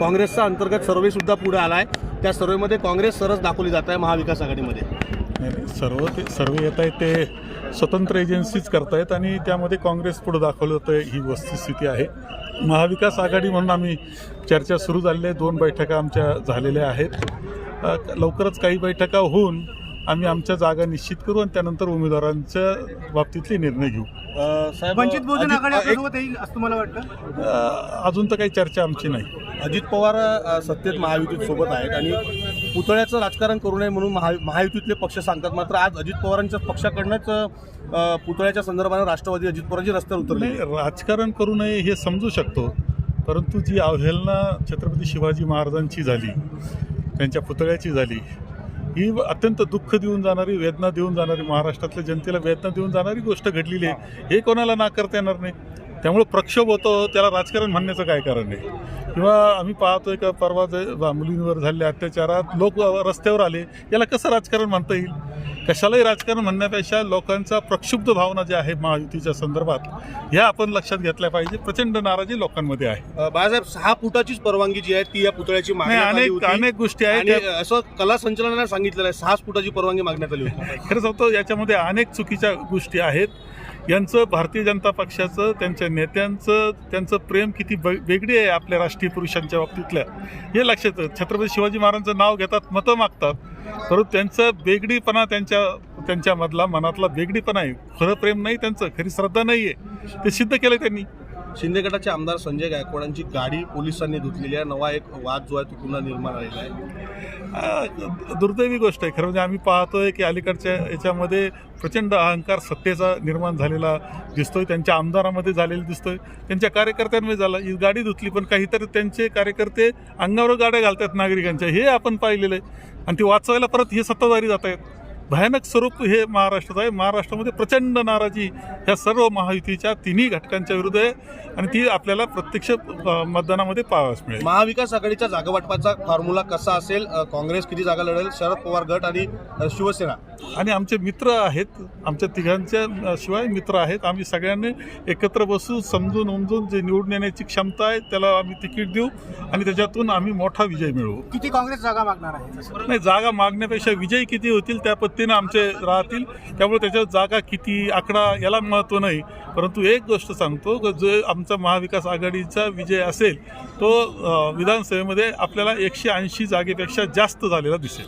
काँग्रेसचा अंतर्गत सर्वे सुद्धा पुढे आला आहे त्या सर्वेमध्ये काँग्रेस सरस दाखवली जात आहे महाविकास आघाडीमध्ये. नाही, नाही, सर्व ते सर्व येत आहेत ते स्वतंत्र एजन्सीज करतायत आणि त्यामध्ये काँग्रेस पुढे दाखवलं जातं ही वस्तुस्थिती आहे. महाविकास आघाडी म्हणून आम्ही चर्चा सुरू झालेली आहे. दोन बैठका आमच्या झालेल्या आहेत. अ, लवकरच काही बैठका होऊन आम्ही आमच्या जागा निश्चित करू आणि त्यानंतर उमेदवारांच्या बाबतीतले निर्णय घेऊ. वंचित बहुजन आघाडी एक- आपल्यासोबत येईल असं तुम्हाला वाटतं? अ, अजून तर काही चर्चा आमची नाही. अजित पवार सत्तेत महायुतीत सोबत आहेत आणि पुतळ्याचं राजकारण करू नये म्हणून महा महायुतीतले पक्ष सांगतात. मात्र आज अजित पवारांच्या पक्षाकडनंच पुतळ्याच्या संदर्भानं राष्ट्रवादी अजित पवारांची रस्त्यावर उतरले. राजकारण करू नये हे समजू शकतो. परंतु जी अवहेलना छत्रपती शिवाजी महाराजांची झाली त्यांच्या पुतळ्याची झाली ही अत्यंत दुःख देऊन जाणारी वेदना देऊन जाणारी महाराष्ट्रातल्या जनतेला वेदना देऊन जाणारी गोष्ट घडलेली आहे. हे कोणाला नाकारता येणार नाही? त्यामुळे प्रक्षोभ होतो त्याला राजकारण म्हणण्याचं काय कारण आहे? किंवा आम्ही पाहतोय का परवा जे मुलींवर झालेल्या अत्याचारात लोक रस्त्यावर आले याला कसं राजकारण म्हणता येईल? कशालाही राजकारण म्हणण्यापेक्षा लोकांचा प्रक्षुब्ध भावना ज्या आहे महायुतीच्या संदर्भात ह्या आपण लक्षात घेतल्या पाहिजे. प्रचंड नाराजी लोकांमध्ये आहे. बाळासाहेब सहा फुटाचीच परवानगी जी आहे ती या पुतळ्याची नाही आली अनेक अनेक गोष्टी आहेत. असं कला संचलनाने सांगितलेलं आहे सहा फुटाची परवानगी मागण्यात आली होती. खरं सांगतो याच्यामध्ये अनेक चुकीच्या गोष्टी आहेत. यांचं भारतीय जनता पक्षाचं त्यांच्या नेत्यांचं त्यांचं प्रेम किती ब- वेगळी आहे आपल्या राष्ट्रीय पुरुषांच्या बाबतीतल्या. हे लक्षात येतं. छत्रपती शिवाजी महाराजांचं नाव घेतात मतं मागतात. परंतु त्यांचं वेगळीपणा त्यांच्या त्यांच्यामधला मनातला वेगळीपणा आहे. खरं प्रेम नाही त्यांचं खरी श्रद्धा नाही आहे ते सिद्ध केलं त्यांनी. शिंदे गटाचे आमदार संजय गायकवाडांची गाडी पोलिसांनी धुतलेली आहे. नवा एक वाद जो आहे तो पुन्हा निर्माण झालेला आहे. दुर्दैवी गोष्ट आहे. खरं म्हणजे आम्ही पाहतोय की अलीकडच्या याच्यामध्ये प्रचंड अहंकार सत्तेचा निर्माण झालेला दिसतोय. त्यांच्या आमदारामध्ये झालेला दिसतोय. त्यांच्या कार्यकर्त्यांमध्ये झाला. ही गाडी धुतली पण काहीतरी त्यांचे कार्यकर्ते अंगावर गाड्या घालतात नागरिकांच्या. हे आपण पाहिलेलं आहे. आणि ती वाचवायला परत हे सत्ताधारी जात आहेत भयानक स्वरूप हे महाराष्ट्रात आहे. महाराष्ट्रामध्ये प्रचंड नाराजी ह्या सर्व महायुतीच्या तिन्ही घटकांच्या विरुद्ध आहे आणि ती आपल्याला प्रत्यक्ष मतदानामध्ये पाहावयास मिळेल. महाविकास आघाडीचा जागा वाटपाचा फॉर्म्युला कसा असेल? काँग्रेस किती जागा लढेल? शरद पवार गट आणि शिवसेना? आणि आमचे मित्र आहेत. आमच्या तिघांच्या शिवाय मित्र आहेत. आम्ही सगळ्यांनी एकत्र बसू समजून उमजून जे निवडून येण्याची क्षमता आहे त्याला आम्ही तिकीट देऊ आणि त्याच्यातून आम्ही मोठा विजय मिळवू. किती काँग्रेस जागा मागणार आहे? नाही जागा मागण्यापेक्षा विजय किती होतील त्या पद्धतीनं आमचे राहतील. त्यामुळे त्याच्यात जागा किती आकडा याला महत्त्व नाही. परंतु एक गोष्ट सांगतो की जो आमचा महाविकास आघाडीचा विजय असेल तो विधानसभेमध्ये आपल्याला एकशे ऐंशी जागेपेक्षा जास्त झालेला दिसेल.